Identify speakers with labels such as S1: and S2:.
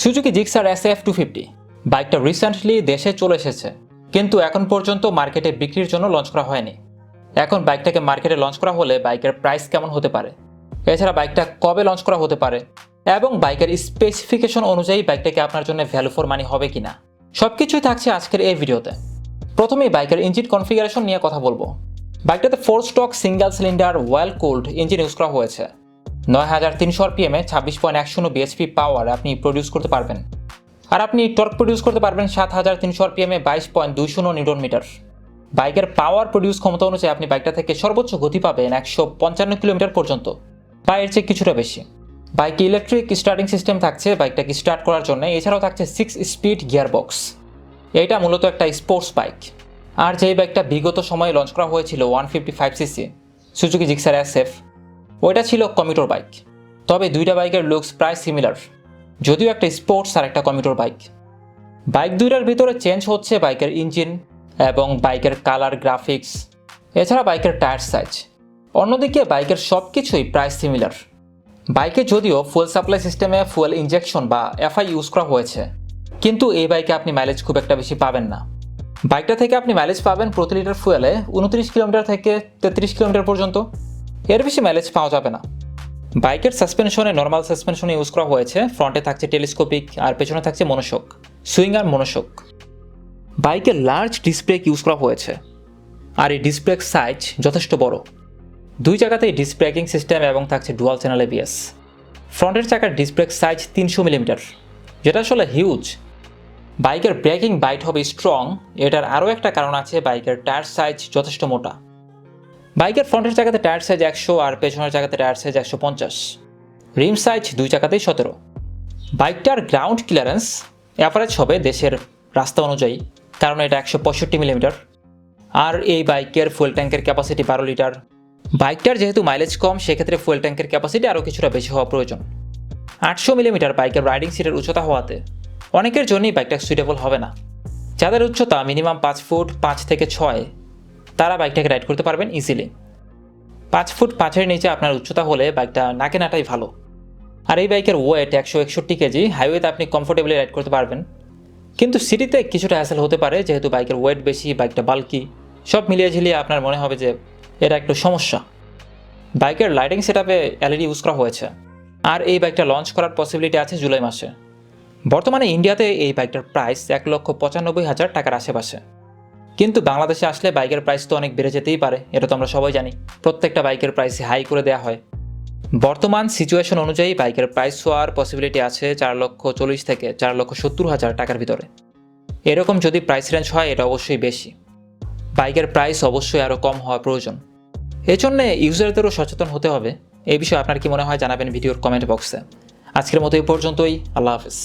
S1: Suzuki Gixxer S F two fifty. বাইকটা recently দেশে চলে এসেছে, কিন্তু এখন পর্যন্ত মার্কেটে বিক্রির জন্য লঞ্চ করা হয়নি। এখন বাইকটাকে মার্কেটে লঞ্চ করা হলে বাইকের প্রাইস কেমন হতে পারে? এছাড়া বাইকটা কবে লঞ্চ করা হতে পারে? এবং বাইকের স্পেসিফিকেশন অনুযায়ী বাইকটাকে আপনার জন্য ভ্যালু ফর মানি হবে কিনা? সব কিছুই থাকছে আজকের এই ভিডিওতে। প্রথমেই বাইকের ইঞ্জিন কনফিগারেশন নিয়ে কথা বলব। বাইকটাতে four stroke single cylinder oil cooled engine use করা হয়েছে। নয় হাজার তিনশো আরপিএমে ছাব্বিশ পয়েন্ট এক শূন্য বিএসপি পাওয়ার আপনি প্রডিউস করতে পারবেন। আর আপনি টর্ক প্রডিউস করতে পারবেন সাত হাজার তিনশো আরপিএমে বাইশ পয়েন্ট দুই শূন্য নিউটন মিটার। বাইকের পাওয়ার প্রডিউস ক্ষমতা অনুযায়ী আপনি বাইকটা থেকে সর্বোচ্চ গতি পাবেন একশো পঞ্চান্ন কিলোমিটার পর্যন্ত। বা এর চেয়ে কিছুটা বেশি। বাইকে ইলেকট্রিক স্টার্টিং সিস্টেম থাকছে বাইকটাকে স্টার্ট করার জন্য। এছাড়াও থাকছে সিক্স স্পিড গিয়ার বক্স এটা মূলত একটা স্পোর্টস বাইক আর যেই বাইকটা বিগত সময়ে লঞ্চ করা হয়েছিল one fifty five CC Suzuki Gixxer S F ওইটা ছিল কমিউটার বাইক তবে দুইটা বাইকের লুকস প্রায় সিমিলার যদিও একটা স্পোর্টস আর একটা কমিউটার বাইক বাইক দুইটার ভিতরে চেঞ্জ হচ্ছে বাইকের ইঞ্জিন এবং বাইকের কালার গ্রাফিক্স এছাড়া বাইকের টায়ার সাইজ অন্যদিকে বাইকের সব কিছুই প্রায় সিমিলার বাইকে যদিও ফুয়েল সাপ্লাই সিস্টেমে ফুয়েল ইঞ্জেকশন বা এফআই ইউজ করা হয়েছে। কিন্তু এই বাইকে আপনি মাইলেজ খুব একটা বেশি পাবেন না। বাইকটা থেকে আপনি মাইলেজ পাবেন প্রতি লিটার ফুয়েলে উনত্রিশ কিলোমিটার থেকে তেত্রিশ কিলোমিটার পর্যন্ত। এর বেশি মাইলেজ পাওয়া যাবে না। বাইকের সাসপেনশনে নর্মাল সাসপেনশন ইউজ করা হয়েছে। ফ্রন্টে থাকছে টেলিস্কোপিক আর পেছনে থাকছে মনোশক সুইং আর মনোশক বাইকে লার্জ ডিসপ্লে ইউজ করা হয়েছে। আর এই ডিসপ্লে সাইজ যথেষ্ট বড়। দুই জায়গাতেই ডিসব্রেকিং সিস্টেম এবং থাকছে ডুয়াল চ্যানেল এবিএস ফ্রন্টের চাকার ডিসব্রেক সাইজ তিনশো মিলিমিটার যেটা আসলে হিউজ বাইকের ব্রেকিং বাইট হবে স্ট্রং এটার আরও একটা কারণ আছে, বাইকের টায়ার সাইজ যথেষ্ট মোটা। বাইকের ফ্রন্টের জায়গাতে টায়ার সাইজ একশো আর পেছনের জায়গাতে টায়ার সাইজ একশো পঞ্চাশ। রিম সাইজ দুই চাকাতেই সতেরো। বাইকটার গ্রাউন্ড ক্লিয়ারেন্স অ্যাভারেজ হবে দেশের রাস্তা অনুযায়ী, কারণ এটা একশো পঁয়ষট্টি মিলিমিটার আর এই বাইকের ফুয়েল ট্যাঙ্কের ক্যাপাসিটি বারো লিটার বাইকটার যেহেতু মাইলেজ কম, সেক্ষেত্রে ফুয়েল ট্যাঙ্কের ক্যাপাসিটি আরও কিছুটা বেশি হওয়া প্রয়োজন। আটশো মিলিমিটার বাইকের রাইডিং সিটের উচ্চতা হওয়াতে অনেকের জন্যই বাইকটা সুইটেবল হবে না। যাদের উচ্চতা মিনিমাম পাঁচ ফুট, পাঁচ থেকে ছয় তারা বাইকটাকে রাইড করতে পারবেন ইজিলি পাঁচ ফুট পাঁচের নিচে আপনার উচ্চতা হলে বাইকটা নাকে নাটাই ভালো। আর এই বাইকের ওয়েট একশো একষট্টি কেজি হাইওয়েতে আপনি কমফোর্টেবলি রাইড করতে পারবেন। কিন্তু সিটিতে কিছুটা হ্যাসেল হতে পারে, যেহেতু বাইকের ওয়েট বেশি, বাইকটা বাল্কি সব মিলিয়ে ঝিলিয়ে আপনার মনে হবে যে এটা একটু সমস্যা। বাইকের লাইটিং সেট আপে এলইডি ইউজ করা হয়েছে। আর এই বাইকটা লঞ্চ করার পসিবিলিটি আছে জুলাই মাসে। বর্তমানে ইন্ডিয়াতে এই বাইকটার প্রাইস এক লক্ষ পঁচানব্বই হাজার টাকার আশেপাশে। কিন্তু বাংলাদেশে আসলে বাইকের প্রাইস তো অনেক বেড়ে যেতেই পারে, এটা তো আমরা সবাই জানি। প্রত্যেকটা বাইকের প্রাইস হাই করে দেওয়া হয়। বর্তমান সিচুয়েশন অনুযায়ী বাইকের প্রাইস হওয়ার পসিবিলিটি আছে চার লক্ষ চল্লিশ থেকে চার লক্ষ সত্তর হাজার টাকার ভিতরে। এরকম যদি প্রাইস রেঞ্জ হয়, এটা অবশ্যই বেশি। বাইকের প্রাইস অবশ্যই আরও কম হওয়া প্রয়োজন। এজন্য ইউজারদেরও সচেতন হতে হবে। এই বিষয়ে আপনার কি মনে হয় জানাবেন ভিডিওর কমেন্ট বক্সে আজকের মতো এই পর্যন্তই, আল্লাহ হাফেজ।